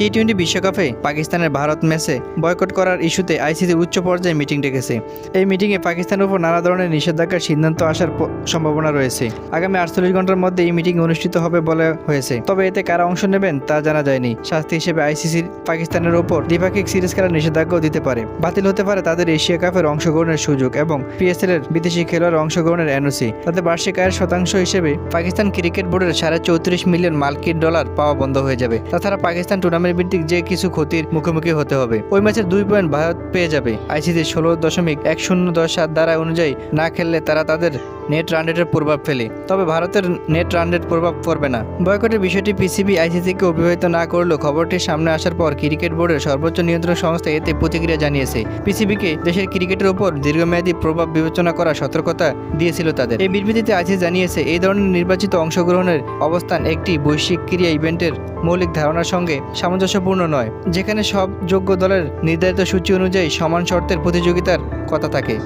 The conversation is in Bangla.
টি টোয়েন্টি বিশ্বকাপে পাকিস্তানের ভারত ম্যাচে বয়কট করার ইস্যুতে আইসিসির উচ্চ পর্যায়ে মিটিং ডেকেছে। এই মিটিংয়ে পাকিস্তানের উপর নানা ধরনের নিষেধাজ্ঞার সিদ্ধান্ত আসার সম্ভাবনা রয়েছে। আগামী আটচল্লিশ ঘণ্টার মধ্যে এই মিটিং অনুষ্ঠিত হবে বলে হয়েছে। তবে এতে কারা অংশ নেবেন তা জানা যায়নি। শাস্তি হিসেবে আইসিসির পাকিস্তানের ওপর দ্বিপাক্ষিক সিরিজ খেলার নিষেধাজ্ঞাও দিতে পারে। বাতিল হতে পারে তাদের এশিয়া কাপের অংশগ্রহণের সুযোগ এবং পিএসএল এর বিদেশি খেলোয়াড় অংশগ্রহণের এনওসি। তাতে বার্ষিক আয়ের শতাংশ হিসেবে পাকিস্তান ক্রিকেট বোর্ডের সাড়ে চৌত্রিশ মিলিয়ন মার্কিন ডলার পাওয়া বন্ধ হয়ে যাবে। তাছাড়া পাকিস্তান টুর্নামেন্ট ভিত্তিক যে কিছু ক্ষতির মুখোমুখি হতে হবে, ওই ম্যাচের দুই পয়েন্ট ভারত পেয়ে যাবে। আইসিসি ষোলো দশমিক এক শূন্য দশ সাত দ্বারা অনুযায়ী না খেললে তারা তাদের নেট রান রেটের প্রভাব ফেলে। তবে ভারতের নেট রান রেট প্রভাব পড়বে না। বয়কটের বিষয়টি পিসিবি, আইসিসিকে অভিহিত না করলেও খবরটি সামনে আসার পর ক্রিকেট বোর্ডের সর্বোচ্চ নিয়ন্ত্রণ সংস্থা এতে প্রতিক্রিয়া জানিয়েছে। পিসিবিকে দেশের ক্রিকেটের উপর দীর্ঘমেয়াদী প্রভাব বিবেচনা করার সতর্কতা দিয়েছিল তাদের। এই বিবৃতিতে আইসিসি জানিয়েছে, এই ধরনের নির্বাচিত অংশগ্রহণের অবস্থান একটি বৈশ্বিক ক্রিয়া ইভেন্টের মৌলিক ধারণার সঙ্গে সামঞ্জস্যপূর্ণ নয়, যেখানে সব যোগ্য দলের নির্ধারিত সূচি অনুযায়ী সমান শর্তের প্রতিযোগিতার কথা থাকে।